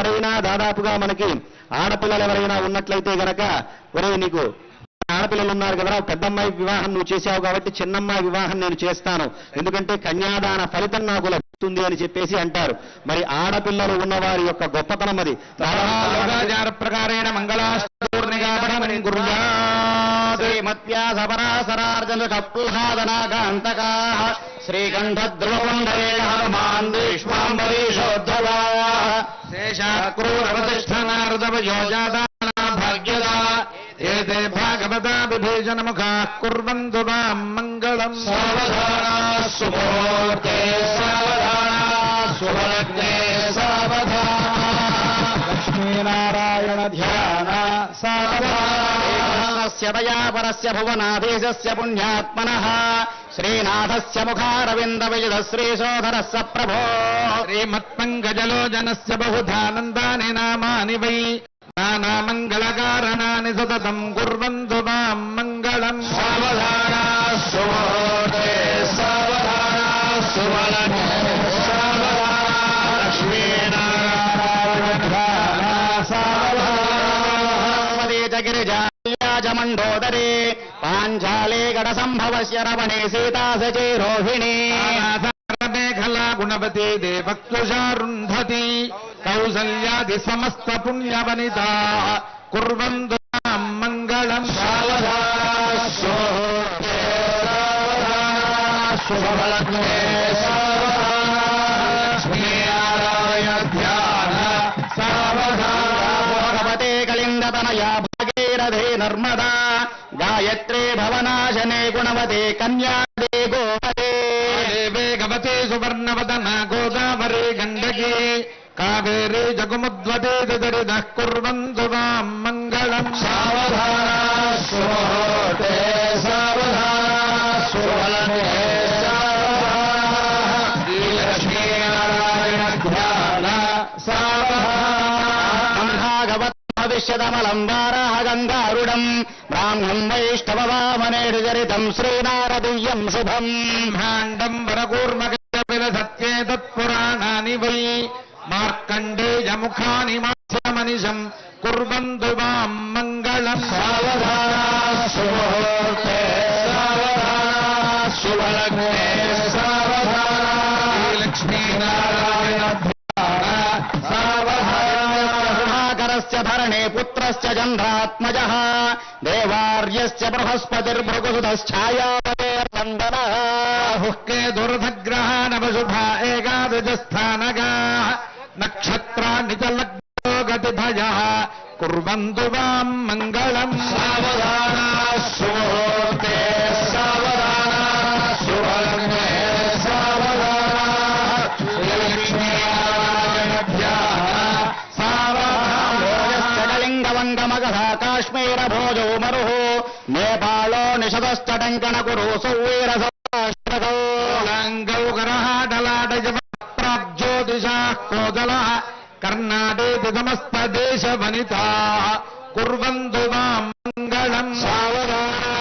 ఎవరైనా దాదాపుగా మనకి ఆడపిల్లలు ఎవరైనా ఉన్నట్లయితే గనక ఒరే నీకు ఆడపిల్లలు ఉన్నారు కదా పెద్దమ్మాయి వివాహం నువ్వు చేశావు కాబట్టి చిన్నమ్మాయి వివాహం నేను చేస్తాను. ఎందుకంటే కన్యాదాన ఫలితం నాకు లభిస్తుంది అని చెప్పేసి అంటారు. మరి ఆడపిల్లలు ఉన్నవారి యొక్క గొప్పతనం అది. ప్రకారేణ మంగళాష్టూర్ణిగాపణమని కుర్యాత్ శ్రీమత్యాసపరాసరార్జన కప్లాదనాకాంతకా శ్రీకంఠద్రువండరేష్మాంబరీషోద్ధవా శేషాక్రూరవతిష్ఠనార్దవయోజాదానా భాగ్యదా ఏతే భాగవతా విభీషణముఖా కుర్వంతు మాం మంగళం సావధానా సుముహూర్తే సావధానా సావధానస్య దయాపరస్య భువనాధీశస్య పుణ్యాత్మనః. శ్రీనాథస్య ముఖారవింద విజద శ్రీశోధరస్య ప్రభో. శ్రీమత్పంకజలోచనస్య బహుధానందాని నామాని వై. నానామంగళకారణాని సతతం కుర్వంతు మాం మంగళం. సావధానా సావధానా గిరిజాజమండోదరే పాంచాలే గడ సంభవస్య రమణే సీతా సచేరోహిణీ మేఖలా గుణవతి దేవక్తుషారుంధతి. కౌసల్యాది సమస్త పుణ్యవనితా. కుర్వంతు మాం మంగళం. భగవతే కళింగతనయా భాగీరథే నర్మదా గాయత్రే భవనాశనే గుణవతే కన్యాదే గోపదే దేవే గవతే సువర్ణవదన గోదావరి గండకి కావేరీ జగుముద్వతే దరిద కుర్వంతు మాం మంగళం సావధానా సుముహూర్తే సావధానా సువలనే సావధానా శ్రీలక్ష్మీనారాయణ ధ్యాన సావధానా గంగారుడం బ్రాహ్మం వైష్ణవవామనేడు చరితం శ్రీనారదివ్యం శుభం. బ్రహ్మాండం వరకూర్మకపిల సత్యే తత్పురాణాని వై మార్కండేయముఖాని మాసమనిషం కుర్వంతు మాం మంగళం సావధానా సుముహూర్తే సావధానా సువలగ్నే సావధానా లక్ష్మీనారాయణ సావధానకరస్య ధరణే పుత్రశ్చ చంద్రాత్మజः దేవార్యస్య బృహస్పతిర్భృగుసుతశ్ఛాయాపతేర్వందనः హుక్కే దుర్ధగ్రహానవశుభ ఏకాదశస్థానగా నక్షత్రాన్ని చ లగ్నో గతిభయ కుర్వంతు మాం మంగళం। సావధానా సుముహూర్తే సావధానలింగవంగమగధ కాశ్మీర భోజో మరుః. నేపాళో నిషదశ్చటంకణ కురు సౌవీర సౌరాష్ట్రకో ప్రాజ్యోతిషా కోదల కర్ణాటేతి సమస్త దేశ వనితా కుర్వంతు మాం మంగళం. సావధానా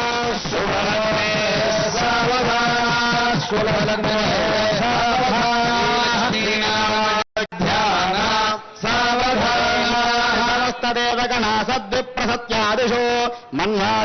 సువర్ణే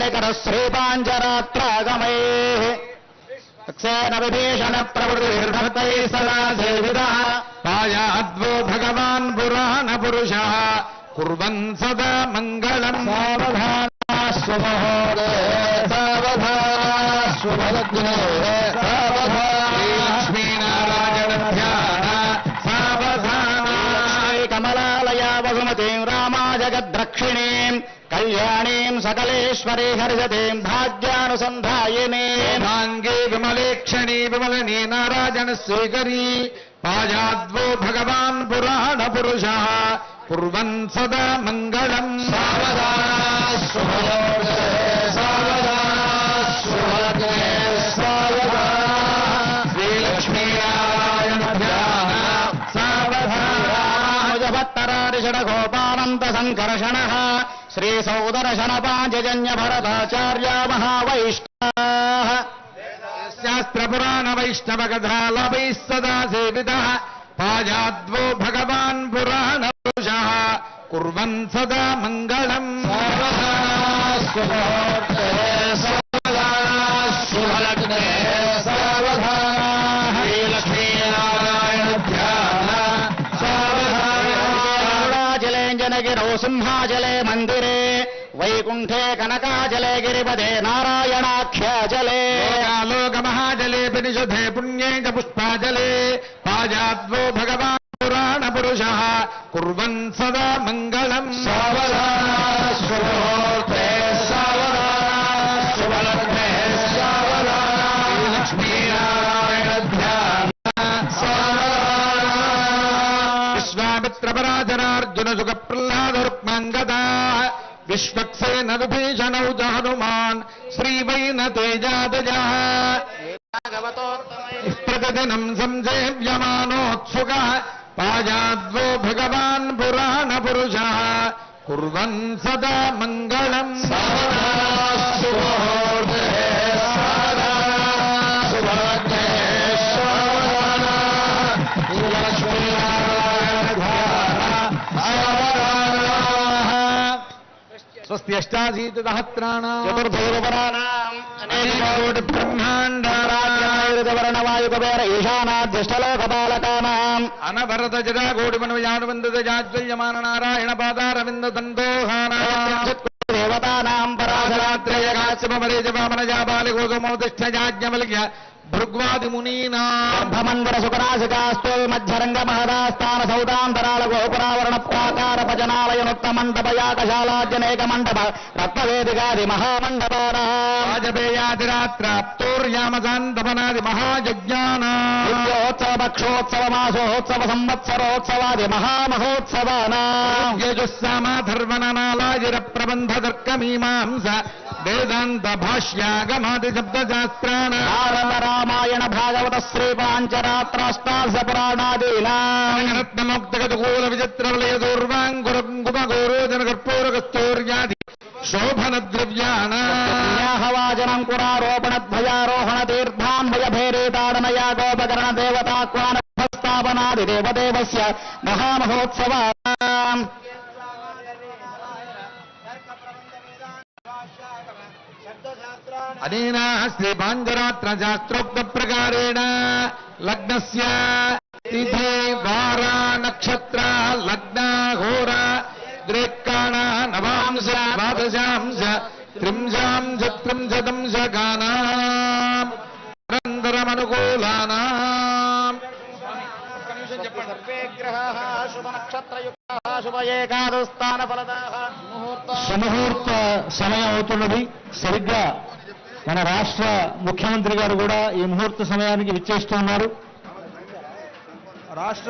గుణావబోధనికర శ్రీపాంచరాత్రాగమే సేన విభీషణ ప్రవృతిర్భక్తై సదా సేవితः పాయాద్వో భగవాన్ పురాణ పురుష కుర్వన్ సదా మంగళం సావధానా సుమహోదే సావధానా సుభగ్నే లక్ష్మీనారాయణ ధ్యాన सकलेश्वरे हर्षते भाग्यानुसन्धायिने विमले विमलेक्षणी विमलने नाराजनस्वीकरी पायाद्वो भगवान् पुराणपुरुषः कुर्वन् सदा मङ्गलम् सावदा श्रीलक्ष्मीनारायणभ्याः सावधा శ్రీ సౌదర్శన పాంచజన్య భరతాచార్య మహావైష్ణ శాస్త్ర పురాణ వైష్ణవ కథాలపై సదా సేవిత పాయాద్వో భగవాన్ పురాణ పురుష కుర్వన్ సదా మంగళం. అరుణాచలేంజనగిరౌ సింహాచలే మందిరే. వైకుంఠే కనకాచలే గిరిపదే నారాయణాఖ్యాచలే. లోకమహాజలే పినిషధే పుణ్యే చ పుష్పాజలే. పాయాద్వో భగవాన్ పురాణ పురుష. కుర్వన్ సదా మంగళం. अर्जुन सुख प्रहलाद रुक्मंगदा विश्वक्से नीषण विश्वक्सेन श्री वै न श्रीवैन तेजादजः प्रतिदिनम् पाजाद्वो भगवान पुराण पुराणपुरुषः कुर्वन् सदा मङ्गलम् స్వస్తి అష్టాశీత సహస్రాణం చతుర్భైరవరాణాం కోటి అనేకవర్ణవాయుకవేర ఈశానాధ్యష్టలోకపాలకానాం అనవరత జడా కోటి మన యానవంద జాజ్వల్యమాన నారాయణ పాదారవింద దండోహానా దేవతానాం పరాశరాత్రేయ త్రయగాత్మమరేజవామనజాబాలి గోగమోదిష్ఠజాజ్ఞవల్య భృగ్వాది మునీనా గర్భమందర సుకరాశికాస్తోల్ మధ్యరంగ మహదాస్థాన సౌదాంతరాల గోపురావరణ ప్రాకార భజనాలయనుత్త మండపయాకశాలాజ్యనేక మండప రత్నవేదికాది మహామండపానాం వాజపేయాదిరాత్రాప్తోర్యామసాంతపనాది మహాయజ్ఞానా నిత్యోత్సవ పక్షోత్సవ మాసోత్సవ సంవత్సరోత్సవాది మహామహోత్సవానాం యజుస్సామాధర్వణనాలాజిర ప్రబంధ తర్కమీమాంస వేదాంత భాష్యాగమాది శబ్దశాస్త్రాణ భారత రామాయణ భాగవత శ్రీ పాంచరాత్రాష్టాశ పురాణాదీనాం రత్నమోక్తగతకూల విచిత్రవలయ దూర్వాంగురంగుమగోరోజన కర్పూర కస్తూర్యాది శోభన ద్రవ్యాణ న్యాహవాజనం కురారోపణ ధ్వజారోహణ తీర్థాన్వయ భేరీతాడన యాగోపకరణ దేవతాక్వాన స్థాపనాది దేవదేవస్య మహామహోత్సవానాం అనేనా శ్రీ పాంజరాత్ర శాస్త్రోక్త ప్రకారేణ లగ్నస్య తిథి వార నక్షత్ర లగ్న హోర ద్రేక్కాణ నవాంశ ద్వాదశాంశ త్రింశాంశ త్రింశతంశకానాం అనంతరమనుకూలానాం సుముహూర్త సమయం అవుతున్నది సరిగ్గా మన రాష్ట్ర ముఖ్యమంత్రి గారు కూడా ఈ ముహూర్త సమయానికి విచ్చేస్తున్నారు రాష్ట్ర